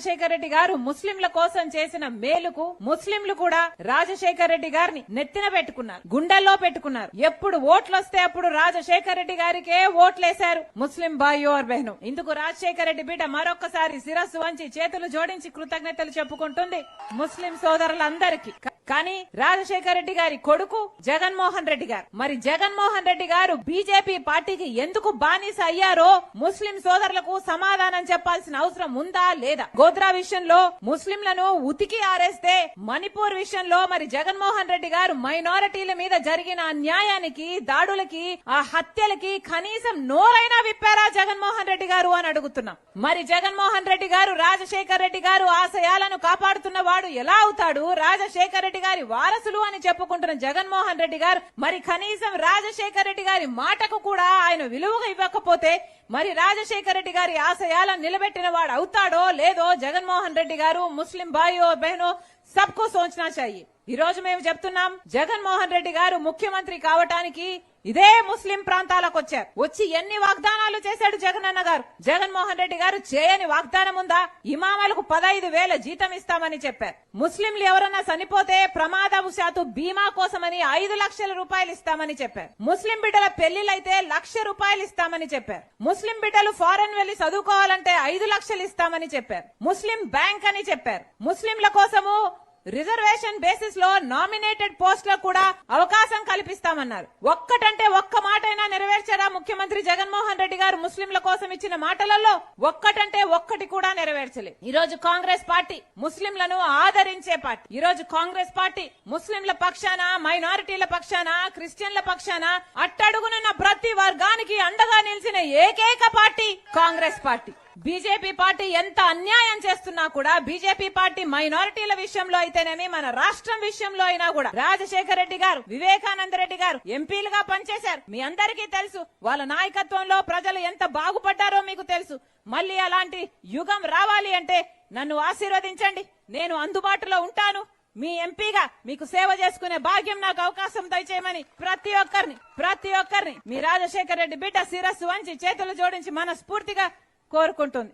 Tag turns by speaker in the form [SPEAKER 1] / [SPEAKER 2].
[SPEAKER 1] రాజశేఖర రెడ్డి గారు ముస్లింల కోసం చేసిన మేలుకు ముస్లింలు కూడా రాజశేఖర రెడ్డి గారిని నెత్తిన పెట్టుకున్నారు గుండెల్లో పెట్టుకున్నారు. ఎప్పుడు ఓట్లు వస్తే అప్పుడు రాజశేఖర రెడ్డి గారికే ఓట్లేశారు ముస్లిం బాయో ఆర్ బెహను. ఇందుకు రాజశేఖర రెడ్డి బిడ్డ మరొకసారి శిరస్సు వంచి చేతులు జోడించి కృతజ్ఞతలు చెప్పుకుంటుంది ముస్లిం సోదరులందరికీ. కానీ రాజశేఖర రెడ్డి గారి కొడుకు జగన్మోహన్ రెడ్డి గారు. మరి జగన్మోహన్ రెడ్డి గారు బీజేపీ పార్టీకి ఎందుకు బానిస అయ్యారో ముస్లిం సోదరులకు సమాధానం చెప్పాల్సిన అవసరం ఉందా లేదా? గోద్రా విషయంలో ముస్లింలను ఉతికి ఆరేస్తే మణిపూర్ విషయంలో మరి జగన్మోహన్ రెడ్డి గారు మైనారిటీల మీద జరిగిన అన్యాయానికి దాడులకి ఆ హత్యలకి కనీసం నోరైనా విప్పారా జగన్మోహన్ రెడ్డి గారు అని అడుగుతున్నాం. మరి జగన్మోహన్ రెడ్డి గారు రాజశేఖర్ రెడ్డి గారు ఆశయాలను కాపాడుతున్న వాడు ఎలా అవుతాడు? రాజశేఖర్ రెడ్డి గారి వారసులు అని చెప్పుకుంటున్న జగన్మోహన్ రెడ్డి గారు మరి కనీసం రాజశేఖర్ రెడ్డి గారి మాటకు కూడా ఆయన విలువగా ఇవ్వకపోతే మరి రాజశేఖర్ రెడ్డి గారి ఆశయాలను నిలబెట్టిన వాడు అవుతాడో లేదో జగన్మోహన్ రెడ్డి గారు ముస్లిం భాయో బహనో సబ్కు సోచనా చాయి. ఈ రోజు మేము చెప్తున్నాం జగన్మోహన్ రెడ్డి గారు ముఖ్యమంత్రి కావటానికి ఇదే ముస్లిం ప్రాంతాలకు వచ్చారు. వచ్చి ఎన్ని వాగ్దానాలు చేశాడు జగనన్న గారు? జగన్మోహన్ రెడ్డి గారు చేయని వాగ్దానం ఉందా? ఇమామాలకు పదహైదు వేల జీతం ఇస్తామని చెప్పారు. ముస్లింలు ఎవరన్నా చనిపోతే ప్రమాదవశాత్తు బీమా కోసమని ఐదు లక్షల రూపాయలు ఇస్తామని చెప్పారు. ముస్లిం బిడ్డల పెళ్ళిలైతే లక్ష రూపాయలు ఇస్తామని చెప్పారు. ముస్లిం బిడ్డలు ఫారెన్ వెళ్ళి చదువుకోవాలంటే ఐదు లక్షలు ఇస్తామని చెప్పారు. ముస్లిం బ్యాంక్ అని చెప్పారు. ముస్లింల కోసము రిజర్వేషన్ బేసిస్లో నామినేటెడ్ పోస్టులకు కూడా అవకాశం కల్పిస్తామన్నారు. ఒక్కటంటే ఒక్క మాటైనా నెరవేర్చారా ముఖ్యమంత్రి జగన్మోహన్ రెడ్డి గారు ముస్లింల కోసం ఇచ్చిన మాటలలో? ఒక్కటంటే ఒక్కటి కూడా నెరవేర్చలేదు ఈ రోజు కాంగ్రెస్ పార్టీ ముస్లింలను ఆదరించే పార్టీ. ఈ రోజు కాంగ్రెస్ పార్టీ ముస్లింల పక్షాన మైనారిటీల పక్షాన క్రిస్టియన్ల పక్షాన? అట్టడుగునున్న ప్రతి వర్గానికి అండగా నిలిచిన ఏకైక party Congress party. BJP party ఎంత అన్యాయం చేస్తున్నా కూడా బీజేపీ పార్టీ మైనారిటీల విషయంలో అయితేనేమి మన రాష్ట్రం విషయంలో అయినా కూడా. రాజశేఖర రెడ్డి గారు వివేకానంద రెడ్డి గారు ఎంపీలుగా పనిచేశారు. మీ అందరికీ తెలుసు వాళ్ళ నాయకత్వంలో ప్రజలు ఎంత బాగుపడ్డారో మీకు తెలుసు. మళ్ళీ అలాంటి యుగం రావాలి అంటే నన్ను ఆశీర్వదించండి. నేను అందుబాటులో ఉంటాను. మీ ఎంపీగా మీకు సేవ చేసుకునే భాగ్యం నాకు అవకాశం దయచేయమని ప్రతి ఒక్కరిని ప్రతి ఒక్కరిని మీ రాజశేఖర రెడ్డి బిడ్డ శిరస్సు వంచి చేతులు జోడించి మనస్ఫూర్తిగా కోరుకుంటుంది.